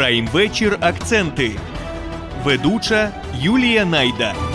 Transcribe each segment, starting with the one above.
Прайм вечір акценти. Ведуча Юлія Найда.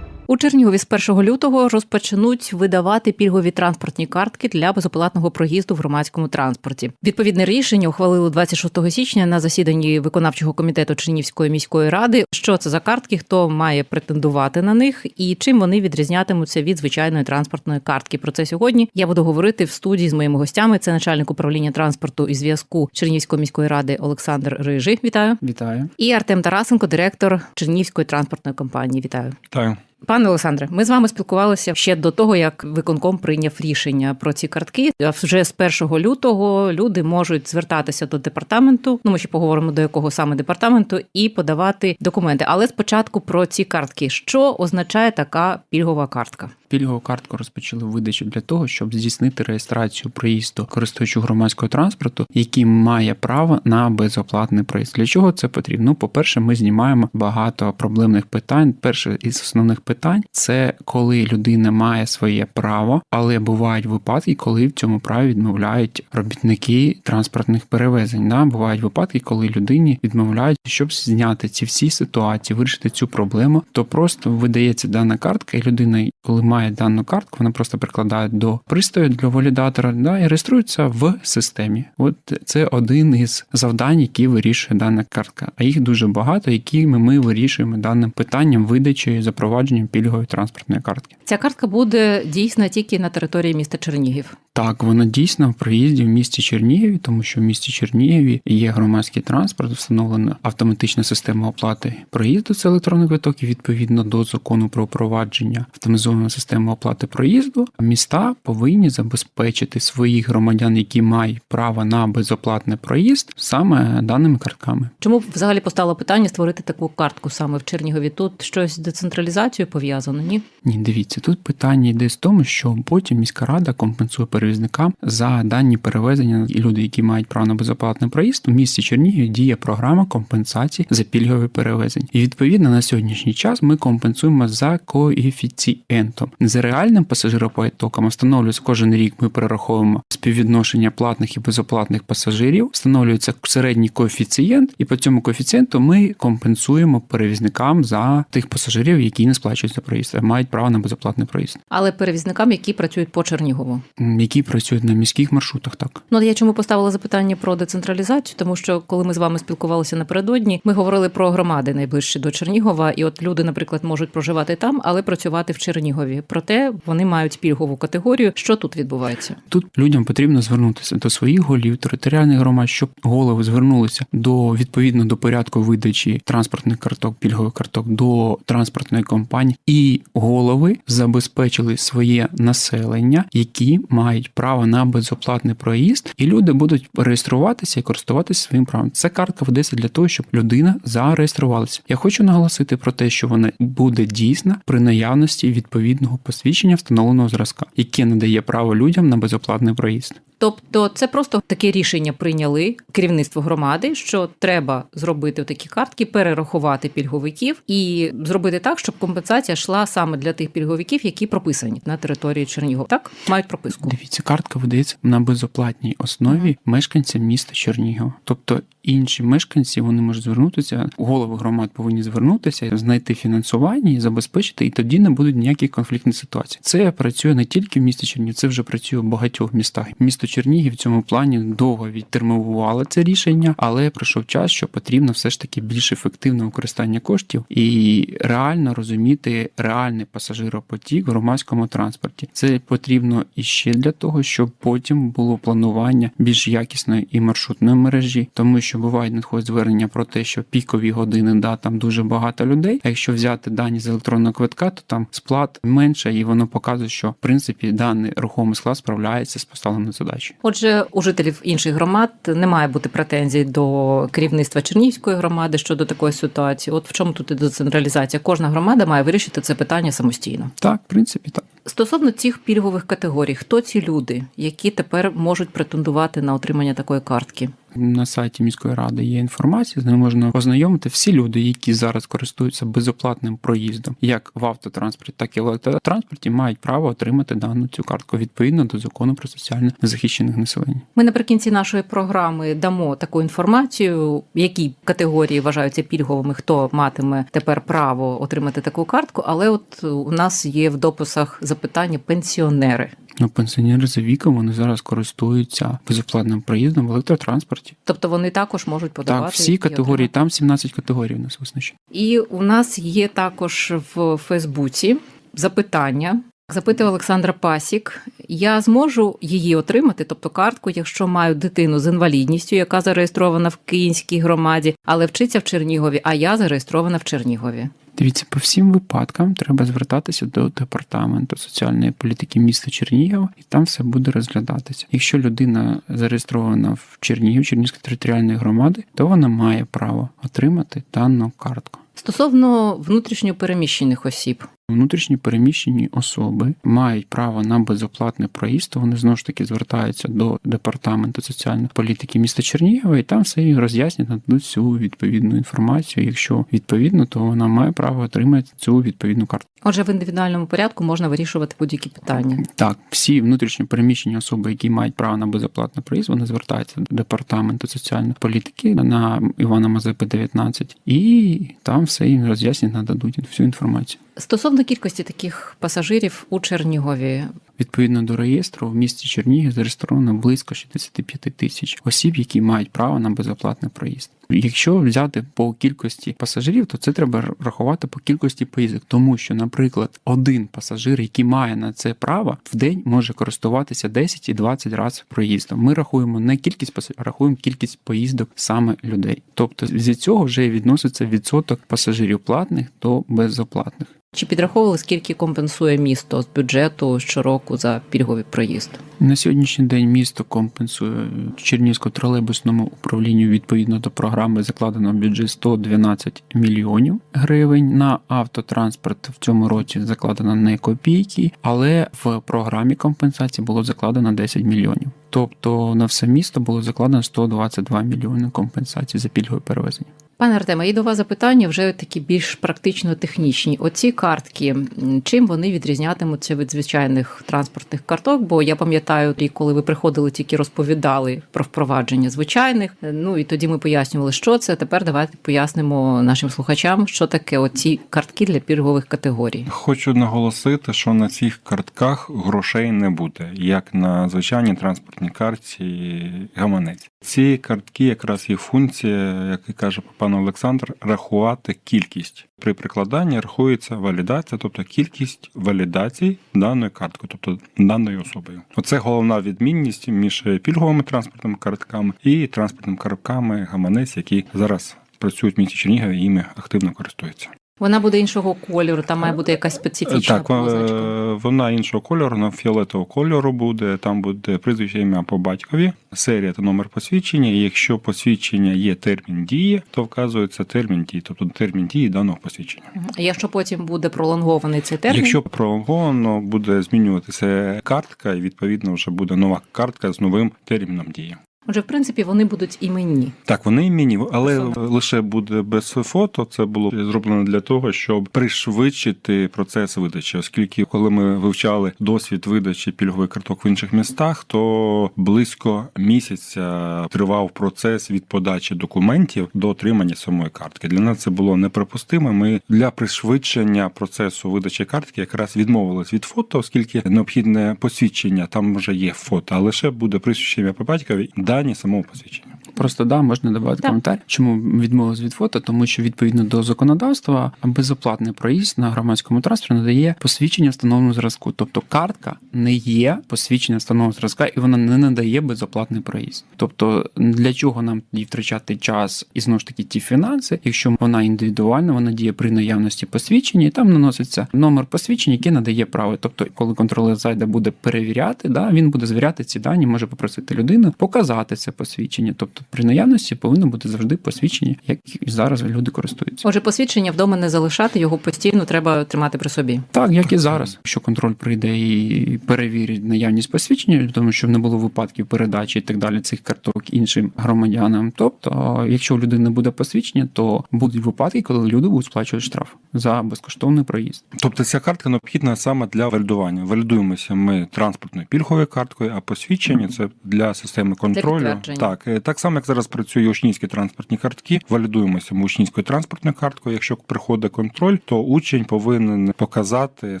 У Чернігові з 1 лютого розпочнуть видавати пільгові транспортні картки для безоплатного проїзду в громадському транспорті. Відповідне рішення ухвалили 26 січня на засіданні виконавчого комітету Чернігівської міської ради. Що це за картки, хто має претендувати на них і чим вони відрізнятимуться від звичайної транспортної картки. Про це сьогодні я буду говорити в студії з моїми гостями. Це начальник управління транспорту і зв'язку Чернігівської міської ради Олександр Рижий. Вітаю Вітаю. і Артем Тарасенко, директор Чернігівської транспортної компанії. Вітаю. Вітаю. Пане Олександре, ми з вами спілкувалися ще до того, як виконком прийняв рішення про ці картки. А вже з 1 лютого люди можуть звертатися до департаменту. Ну ми ще поговоримо до якого саме департаменту, і подавати документи. Але спочатку про ці картки. Що означає така пільгова картка? Пільгову картку розпочали видачу для того, щоб здійснити реєстрацію проїзду користувачу громадського транспорту, який має право на безоплатний проїзд. Для чого це потрібно? Ну, по-перше, ми знімаємо багато проблемних питань. Перше із основних питань це коли людина має своє право, але бувають випадки, коли в цьому праві відмовляють робітники транспортних перевезень. Да? Бувають випадки, коли людині відмовляють, щоб зняти ці всі ситуації, вирішити цю проблему, то просто видається дана картка, і людина, коли має дану картку, вона просто прикладає до пристрою для валідатора да, і реєструються в системі. От це один із завдань, які вирішує дана картка. А їх дуже багато, які ми, вирішуємо даним питанням видачі і запровадженням пільгової транспортної картки. Ця картка буде дійсна тільки на території міста Чернігів. Так, вона дійсно в проїзді в місті Чернігіві, тому що в місті Чернігіві є громадський транспорт, встановлена автоматична система оплати проїзду. Це електронний квиток, і відповідно до закону про впровадження автоматизованої системи оплати проїзду. Міста повинні забезпечити своїх громадян, які мають право на безоплатний проїзд, саме даними картками. Чому взагалі постало питання створити таку картку саме в Чернігові? Тут щось з децентралізацією пов'язано? Ні? Ні, дивіться, тут питання йде з тому, що потім міська рада компенсує перевізникам за дані перевезення і люди, які мають право на безоплатний проїзд. У місті Чернігів діє програма компенсації за пільгові перевезення. І відповідно на сьогоднішній час ми компенсуємо за коефіцієнтом. За реальним пасажиропотоком встановлюється кожен рік. Ми перераховуємо співвідношення платних і безоплатних пасажирів. Встановлюється середній коефіцієнт, і по цьому коефіцієнту ми компенсуємо перевізникам за тих пасажирів, які не сплачують за проїзд, а мають право на безоплатний проїзд, Але перевізникам, які працюють по Чернігову. М, які працюють на міських маршрутах. Так Ну, я чому поставила запитання про децентралізацію, тому що коли ми з вами спілкувалися напередодні, ми говорили про громади найближчі до Чернігова, і от люди, наприклад, можуть проживати там, але працювати в Чернігові. Проте вони мають пільгову категорію. Що тут відбувається? Тут людям потрібно звернутися до своїх голів територіальних громад, щоб голови звернулися до відповідно до порядку видачі транспортних карток, пільгових карток до транспортної компанії, і голови забезпечили своє населення, які мають право на безоплатний проїзд, і люди будуть реєструватися і користуватися своїм правом. Це картка ведеться для того, щоб людина зареєструвалася. Я хочу наголосити про те, що вона буде дійсна при наявності відповідного посвідчення встановленого зразка, яке надає право людям на безоплатний проїзд. Тобто, це просто таке рішення прийняли керівництво громади, що треба зробити такі картки, перерахувати пільговиків і зробити так, щоб компенсація йшла саме для тих пільговиків, які прописані на території Чернігова. Так мають прописку. Дивіться, картка видається на безоплатній основі мешканцям міста Чернігова. Тобто інші мешканці вони можуть звернутися, голови громад повинні звернутися, знайти фінансування і забезпечити, і тоді не будуть ніяких конфліктних ситуацій. Це працює не тільки в місті Чернігів, це вже працює в багатьох містах. Місто Чернігів в цьому плані довго відтермінувало це рішення, але пройшов час, що потрібно все ж таки більш ефективне використання коштів і реально розуміти реальний пасажиропотік в громадському транспорті. Це потрібно іще для того, щоб потім було планування більш якісної і маршрутної мережі, тому що бувають надходять звернення про те, що пікові години да там дуже багато людей. А якщо взяти дані з електронного квитка, то там сплат менше, і воно показує, що в принципі даний рухомий склад справляється з поставленою задачею. Отже, у жителів інших громад не має бути претензій до керівництва Чернігівської громади щодо такої ситуації. От в чому тут і децентралізація? Кожна громада має вирішити це питання самостійно. Так, в принципі, так. Стосовно цих пільгових категорій, хто ці люди, які тепер можуть претендувати на отримання такої картки? На сайті міської ради є інформація, з нею можна ознайомити всі люди, які зараз користуються безоплатним проїздом, як в автотранспорті, так і в електротранспорті, мають право отримати дану цю картку відповідно до закону про соціально захищених населення. Ми наприкінці нашої програми дамо таку інформацію, які категорії вважаються пільговими, хто матиме тепер право отримати таку картку. Але от у нас є в дописах запитання пенсіонери. Ну, пенсіонери за віком вони зараз користуються безоплатним проїздом в електротранспорті. Тобто вони також можуть подавати Так, всі категорії, там 17 категорій у нас визначено. І у нас є також в Фейсбуці запитання. Запитує Олександра Пасік: я зможу її отримати, тобто картку, якщо маю дитину з інвалідністю, яка зареєстрована в Київській громаді, але вчиться в Чернігові, а я зареєстрована в Чернігові. Дивіться, по всім випадкам треба звертатися до департаменту соціальної політики міста Чернігів, і там все буде розглядатися. Якщо людина зареєстрована в Чернігів, Чернігівської територіальної громади, то вона має право отримати дану картку. Стосовно внутрішньо переміщених осіб, Внутрішні переміщені особи мають право на безоплатний проїзд. то Вони знову ж таки звертаються до департаменту соціальної політики міста Чернігова, і там все їм роз'яснять, нададуть всю відповідну інформацію. Якщо відповідно, то вона має право отримати цю відповідну карту. отже, в індивідуальному порядку можна вирішувати будь-які питання. Так, всі внутрішньо переміщені особи, які мають право на безоплатний проїзд, вони звертаються до департаменту соціальної політики на Івана Мазепи 19, і там все їм роз'яснять, нададуть всю інформацію. Стосовно кількості таких пасажирів у Чернігові, Відповідно до реєстру, в місті Чернігів зареєстровано близько 65 тисяч осіб, які мають право на безоплатний проїзд. Якщо взяти по кількості пасажирів, то це треба рахувати по кількості поїздок, тому що, наприклад, один пасажир, який має на це право, в день може користуватися 10 і 20 разів проїздом. Ми рахуємо не кількість пасажирів, а рахуємо кількість поїздок саме людей. Тобто зі цього вже відноситься відсоток пасажирів платних до безоплатних. чи підраховували, скільки компенсує місто з бюджету щороку за пільговий проїзд? На сьогоднішній день місто компенсує Чернігівському тролейбусному управлінню відповідно до програми закладено бюджет 112 мільйонів гривень. На автотранспорт в цьому році закладено не копійки, але в програмі компенсації було закладено 10 мільйонів. Тобто на все місто було закладено 122 мільйони компенсацій за пільгове перевезення. Пане Артеме, і до вас запитання вже такі більш практично технічні. Оці картки, чим вони відрізнятимуться від звичайних транспортних карток? Бо я пам'ятаю, коли ви приходили, тільки розповідали про впровадження звичайних. Ну і тоді ми пояснювали, що це. Тепер давайте пояснимо нашим слухачам, що таке оці картки для пільгових категорій. Хочу наголосити, що на цих картках грошей не буде, як на звичайній транспортній карті гаманець. Ці картки, якраз їх функція, як і каже пан Олександр, рахувати кількість. При прикладанні рахується валідація, тобто кількість валідацій даної картки, тобто даною особою. Оце головна відмінність між пільговими транспортними картками і транспортними картками гаманець, які зараз працюють в місті Чернігові і їми активно користуються. Вона буде іншого кольору, там має бути якась специфічна Так, позначка. е, вона іншого кольору, вона фіолетового кольору буде. Там буде прізвище ім'я по батькові, серія та номер посвідчення. І якщо посвідчення є термін дії, то вказується термін дії, тобто термін дії даного посвідчення. А Якщо потім буде пролонгований цей термін, Якщо пролонговано, буде змінюватися картка, і відповідно вже буде нова картка з новим терміном дії. Отже, в принципі, вони будуть іменні. Так, вони іменні, але Особливо. лише буде без фото. Це було зроблено для того, щоб пришвидшити процес видачі, оскільки коли ми вивчали досвід видачі пільгових карток в інших містах, то близько місяця тривав процес від подачі документів до отримання самої картки. Для нас це було неприпустимо. Ми для пришвидшення процесу видачі картки якраз відмовились від фото, оскільки необхідне посвідчення там вже є фото, а лише буде присвідчення по батькові дані самого посвідчення. Просто да, можна додати Так. коментар. Чому відмовились від фото? Тому що відповідно до законодавства безоплатний проїзд на громадському транспорті надає посвідчення встановленого зразку. Тобто картка не є посвідчення встановленого зразка, і вона не надає безоплатний проїзд. Тобто для чого нам тоді втрачати час і знову ж таки ті фінанси, якщо вона індивідуальна, вона діє при наявності посвідчення, і там наноситься номер посвідчення, який надає право. Тобто, коли контролер зайде буде перевіряти, да, він буде звіряти ці дані, може попросити людину показати це посвідчення. Тобто При наявності повинно бути завжди посвідчення, як і зараз люди користуються. Отже, посвідчення вдома не залишати, його постійно треба тримати при собі. Так, як і зараз, якщо контроль прийде і перевірить наявність посвідчення, тому щоб не було випадків передачі і так далі цих карток іншим громадянам. Тобто, якщо у людини буде посвідчення, то будуть випадки, коли люди будуть сплачувати штраф за безкоштовний проїзд. Тобто ця картка необхідна саме для валідування. Валідуємося ми транспортною пільговою карткою, а посвідчення це для системи контролю. підтвердження. так, е, так само, як зараз працює учнівські транспортні картки, валідуємося учнівською транспортною карткою. Якщо приходить контроль, то учень повинен показати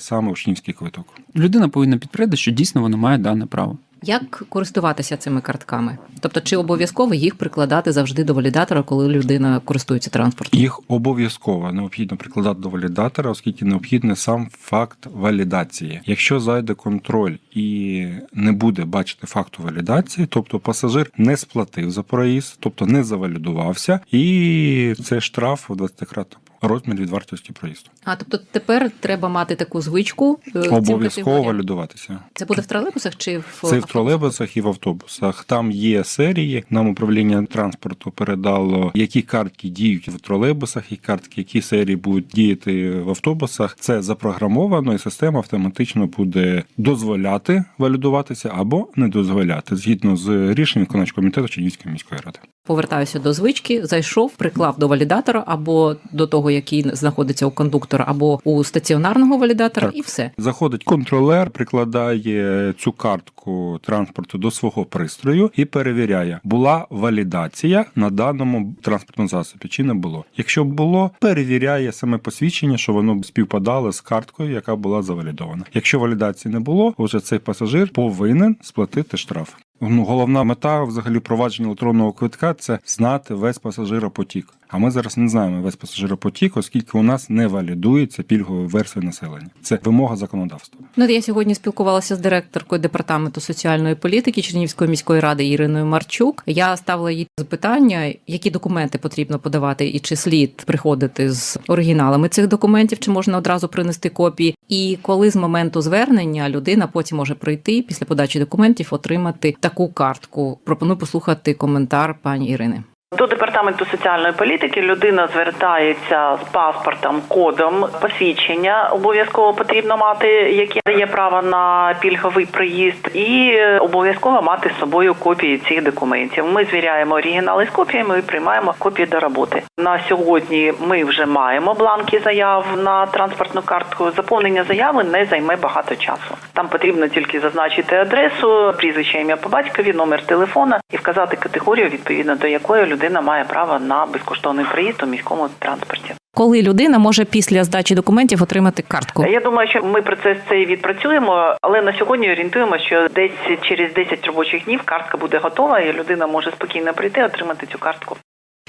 саме учнівський квиток. Людина повинна підтвердити, що дійсно вона має дане право. Як користуватися цими картками? Тобто, чи обов'язково їх прикладати завжди до валідатора, коли людина користується транспортом? Їх обов'язково необхідно прикладати до валідатора, оскільки необхідний сам факт валідації. Якщо зайде контроль і не буде бачити факту валідації, тобто пасажир не сплатив за проїзд, тобто не завалідувався, і це штраф у 20-кратному розмірі від вартості проїзду. А тобто тепер треба мати таку звичку е, Обов'язково валідуватися. Це буде в тролейбусах чи в Це в тролейбусах і в автобусах. Там є серії. Нам управління транспорту передало, які картки діють в тролейбусах, і картки, які серії будуть діяти в автобусах. Це запрограмовано, і система автоматично буде дозволяти валідуватися або не дозволяти згідно з рішенням виконавчого комітету Чернігівської міської ради. Повертаюся до звички, зайшов, приклав до валідатора або до того, який знаходиться у кондуктора, або у стаціонарного валідатора, Так. і все. Заходить контролер, прикладає цю картку транспорту до свого пристрою і перевіряє, була валідація на даному транспортному засобі чи не було. Якщо було, перевіряє саме посвідчення, що воно співпадало з карткою, яка була завалідована. Якщо валідації не було, вже цей пасажир повинен сплатити штраф. Ну, головна мета взагалі провадження електронного квитка це знати весь пасажиропотік. А ми зараз не знаємо весь пасажиропотік, оскільки у нас не валідується пільговою версією населення. Це вимога законодавства. Ну, я сьогодні спілкувалася з директоркою департаменту соціальної політики Чернігівської міської ради Іриною Марчук. Я ставила їй запитання, які документи потрібно подавати, і чи слід приходити з оригіналами цих документів, чи можна одразу принести копії. І коли з моменту звернення людина потім може прийти після подачі документів, отримати таку картку. Пропоную послухати коментар пані Ірини. До департаменту соціальної політики людина звертається з паспортом, кодом посвідчення обов'язково потрібно мати, яке дає право на пільговий приїзд, і е, обов'язково мати з собою копії цих документів. Ми звіряємо оригінали з копіями і приймаємо копії до роботи. На сьогодні ми вже маємо бланки заяв на транспортну картку. Заповнення заяви не займе багато часу. Там потрібно тільки зазначити адресу, прізвище ім'я по батькові, номер телефона і вказати категорію, відповідно до якої людина має право на безкоштовний проїзд у міському транспорті. Коли людина може після здачі документів отримати картку? Я думаю, що ми процес цей відпрацюємо, але на сьогодні орієнтуємо, що десь через 10 робочих днів картка буде готова, і людина може спокійно прийти отримати цю картку.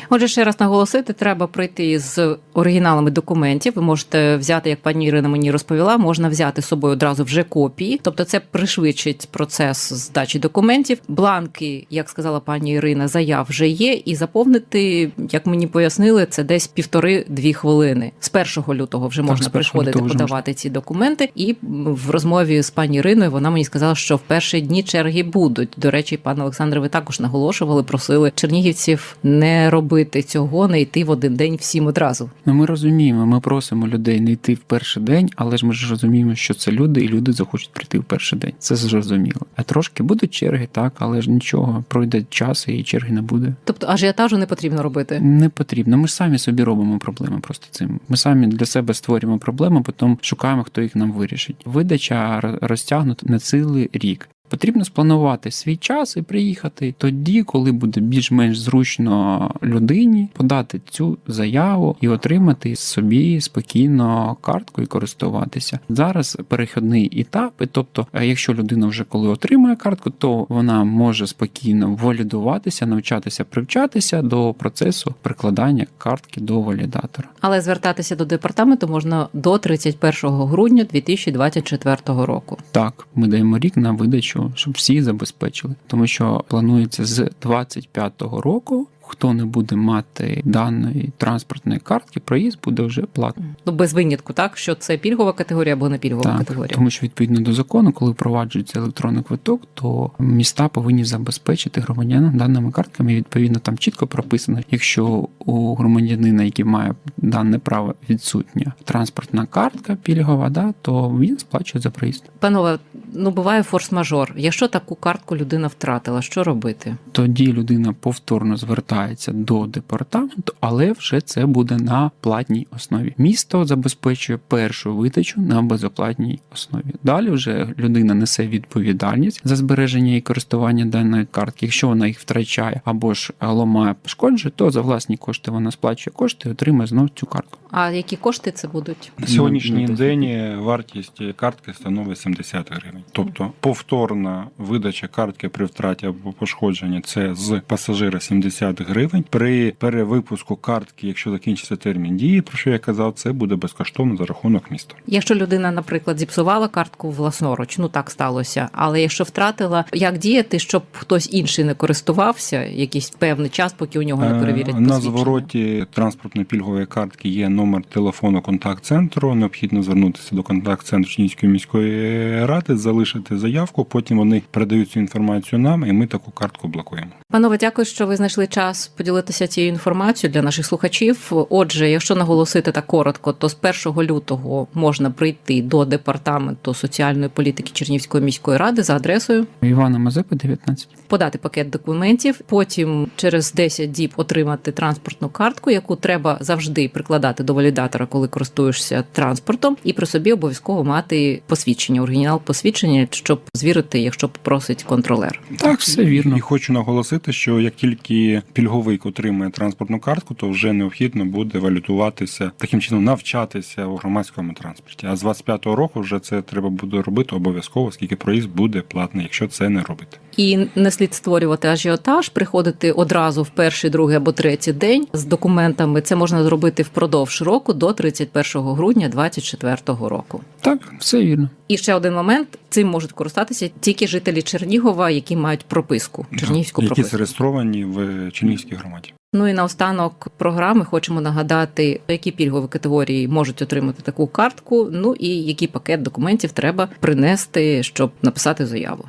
Отже, ще раз наголосити, треба прийти з оригіналами документів. Ви можете взяти, як пані Ірина мені розповіла, можна взяти з собою одразу вже копії, тобто це пришвидшить процес здачі документів. Бланки, як сказала пані Ірина, заяв вже є, і заповнити, як мені пояснили, це десь півтори-дві хвилини. З 1 лютого вже можна 1 приходити подавати ці документи. І в розмові з пані Іриною вона мені сказала, що в перші дні черги будуть. До речі, пане Олександре, ви також наголошували, просили чернігівців не робити цього, не йти в один день всім одразу. Ну, ми розуміємо, ми просимо людей не йти в перший день, але ж ми ж розуміємо, що це люди, і люди захочуть прийти в перший день. Це зрозуміло. А трошки будуть черги, так, але ж нічого, пройде час і черги не буде. Тобто ажіотажу не потрібно робити. Не потрібно. Ми ж самі собі робимо проблеми просто цим. Ми самі для себе створюємо проблеми, потім шукаємо, хто їх нам вирішить. Видача розтягнута на цілий рік. Потрібно спланувати свій час і приїхати тоді, коли буде більш-менш зручно людині подати цю заяву і отримати собі спокійно картку і користуватися. Зараз перехідний етап, і тобто, е, якщо людина вже коли отримує картку, то вона може спокійно валідуватися, навчатися привчатися до процесу прикладання картки до валідатора. Але звертатися до департаменту можна до 31 грудня 2024 року. Так, ми даємо рік на видачу, щоб всі забезпечили, тому що планується з 25-го року хто не буде мати даної транспортної картки, проїзд буде вже платний. Ну без винятку, так що це пільгова категорія або не пільгова Так, категорія. тому що відповідно до закону, коли впроваджується електронний квиток, то міста повинні забезпечити громадянам даними картками. І, Відповідно, там чітко прописано, якщо у громадянина, який має дане право, відсутня транспортна картка пільгова, да, то він сплачує за проїзд. Панове, ну буває форс-мажор. Якщо таку картку людина втратила, що робити? Тоді людина повторно звертається до департаменту, але вже це буде на платній основі. Місто забезпечує першу видачу на безоплатній основі. Далі вже людина несе відповідальність за збереження і користування даної картки. Якщо вона їх втрачає або ж ламає пошкоджує, то за власні кошти вона сплачує кошти і отримає знову цю картку. А які кошти це будуть? На сьогоднішній Ну, день вартість картки становить 70 гривень. Тобто повторна видача картки при втраті або пошкодженні це з пасажира 70 гривень. При перевипуску картки, якщо закінчиться термін дії, про що я казав, це буде безкоштовно за рахунок міста. Якщо людина, наприклад, зіпсувала картку власноруч, ну так сталося. Але якщо втратила, як діяти, щоб хтось інший не користувався якийсь певний час, поки у нього не перевірять Е, На звороті транспортної пільгової картки є номер телефону контакт-центру. Необхідно звернутися до контакт-центру Чинівської міської ради, залишити заявку. Потім вони передають цю інформацію нам, і ми таку картку блокуємо. Панове, дякую, що ви знайшли час поділитися цією інформацією для наших слухачів. Отже, якщо наголосити так коротко, то з 1 лютого можна прийти до департаменту соціальної політики Чернівської міської ради за адресою, Івана Мазепи, 19. подати пакет документів, потім через 10 діб отримати транспортну картку, яку треба завжди прикладати до валідатора, коли користуєшся транспортом, і при собі обов'язково мати посвідчення, оригінал посвідчення, щоб звірити, якщо попросить контролер. Так, все вірно. І хочу наголосити, що як тільки пільговик отримує транспортну картку, то вже необхідно буде валютуватися таким чином, навчатися у громадському транспорті. А з 25-го року вже це треба буде робити обов'язково, оскільки проїзд буде платний, якщо це не робити. І не слід створювати ажіотаж, приходити одразу в перший, другий або третій день з документами. Це можна зробити впродовж року до 31 грудня 2024 року. Так, все вірно. І ще один момент: цим можуть користатися тільки жителі Чернігова, які мають прописку, чернігівську які прописку. зареєстровані в Чернігівській громаді. Ну і наостанок програми хочемо нагадати, які пільгові категорії можуть отримати таку картку. Ну і який пакет документів треба принести, щоб написати заяву.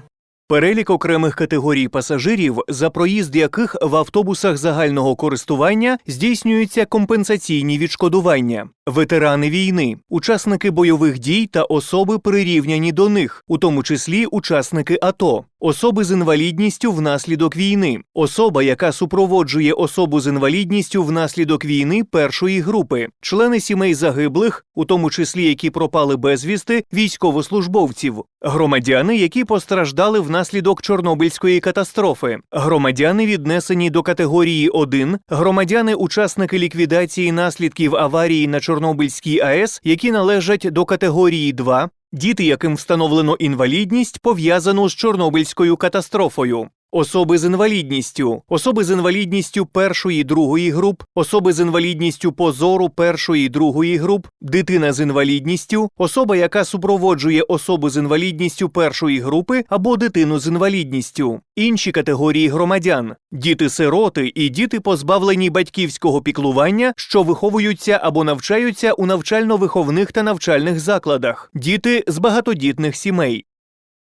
Перелік окремих категорій пасажирів, за проїзд яких в автобусах загального користування здійснюються компенсаційні відшкодування, ветерани війни, учасники бойових дій та особи прирівняні до них, у тому числі учасники АТО, особи з інвалідністю внаслідок війни, особа, яка супроводжує особу з інвалідністю внаслідок війни першої групи, члени сімей загиблих, у тому числі які пропали безвісти, військовослужбовців, громадяни, які постраждали внаслідок Чорнобильської катастрофи, громадяни, віднесені до категорії 1, громадяни, учасники ліквідації наслідків аварії на Чорнобильській АЕС, які належать до категорії 2, діти, яким встановлено інвалідність, пов'язану з Чорнобильською катастрофою. Особи з інвалідністю, особи з інвалідністю першої другої груп, особи з інвалідністю по зору першої другої груп, дитина з інвалідністю, особа, яка супроводжує особу з інвалідністю першої групи або дитину з інвалідністю, інші категорії громадян, діти-сироти і діти, позбавлені батьківського піклування, що виховуються або навчаються у навчально-виховних та навчальних закладах, діти з багатодітних сімей.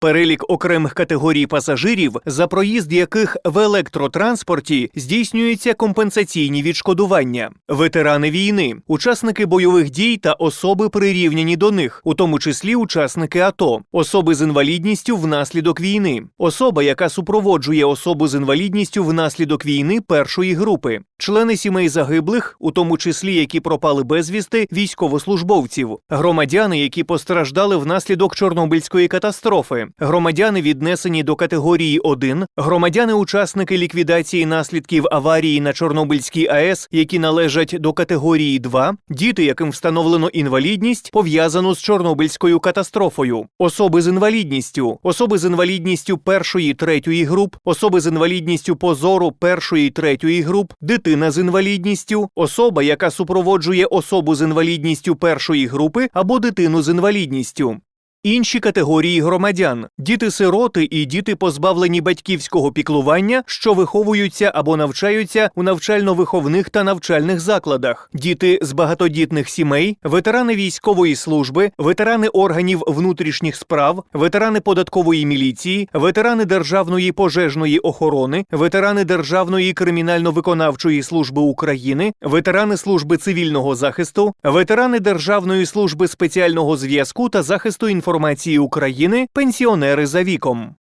Перелік окремих категорій пасажирів, за проїзд яких в електротранспорті здійснюються компенсаційні відшкодування, ветерани війни, учасники бойових дій та особи прирівняні до них, у тому числі учасники АТО, особи з інвалідністю внаслідок війни, особа, яка супроводжує особу з інвалідністю внаслідок війни першої групи, члени сімей загиблих, у тому числі які пропали безвісти, військовослужбовців, громадяни, які постраждали внаслідок Чорнобильської катастрофи, громадяни, віднесені до категорії 1, громадяни-учасники ліквідації наслідків аварії на Чорнобильській АЕС, які належать до категорії 2, діти, яким встановлено інвалідність, пов'язану з Чорнобильською катастрофою, особи з інвалідністю, особи з інвалідністю першої третьої груп, особи з інвалідністю по зору першої третьої груп, дитина з інвалідністю, особа, яка супроводжує особу з інвалідністю першої групи або дитину з інвалідністю. Інші категорії громадян: діти-сироти і діти, позбавлені батьківського піклування, що виховуються або навчаються у навчально-виховних та навчальних закладах, діти з багатодітних сімей, ветерани військової служби, ветерани органів внутрішніх справ, ветерани податкової міліції, ветерани державної пожежної охорони, ветерани Державної кримінально-виконавчої служби України, ветерани служби цивільного захисту, ветерани Державної служби спеціального зв'язку та захисту інформації України, пенсіонери за віком.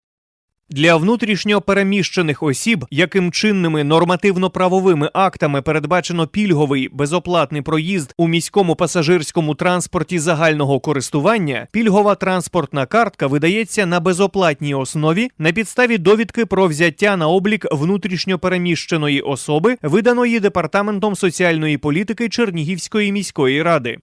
Для внутрішньо переміщених осіб, яким чинними нормативно-правовими актами передбачено пільговий безоплатний проїзд у міському пасажирському транспорті загального користування, пільгова транспортна картка видається на безоплатній основі на підставі довідки про взяття на облік внутрішньо переміщеної особи, виданої департаментом соціальної політики Чернігівської міської ради.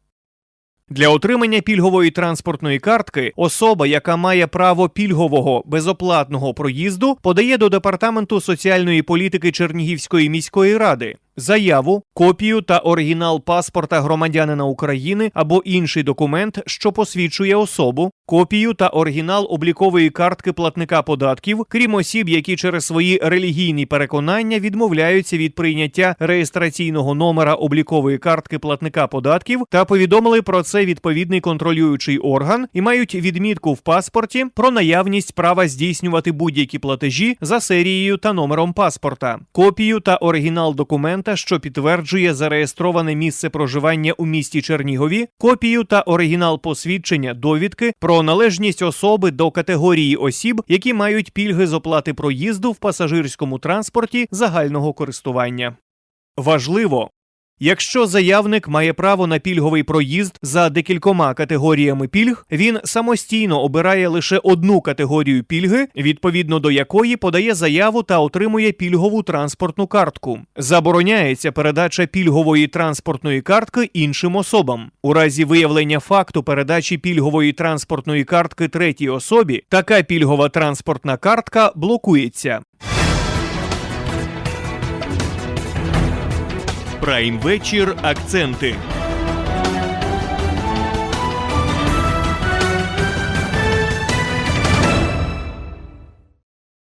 Для отримання пільгової транспортної картки особа, яка має право пільгового безоплатного проїзду, подає до департаменту соціальної політики Чернігівської міської ради заяву, копію та оригінал паспорта громадянина України або інший документ, що посвідчує особу, копію та оригінал облікової картки платника податків, крім осіб, які через свої релігійні переконання відмовляються від прийняття реєстраційного номера облікової картки платника податків та повідомили про це відповідний контролюючий орган і мають відмітку в паспорті про наявність права здійснювати будь-які платежі за серією та номером паспорта, копію та оригінал документа, що підтверджує зареєстроване місце проживання у місті Чернігові, копію та оригінал посвідчення довідки про належність особи до категорії осіб, які мають пільги з оплати проїзду в пасажирському транспорті загального користування. Важливо. Якщо заявник має право на пільговий проїзд за декількома категоріями пільг, він самостійно обирає лише одну категорію пільги, відповідно до якої подає заяву та отримує пільгову транспортну картку. Забороняється передача пільгової транспортної картки іншим особам. У разі виявлення факту передачі пільгової транспортної картки третій особі, така пільгова транспортна картка блокується. Прайм вечір. Акценти.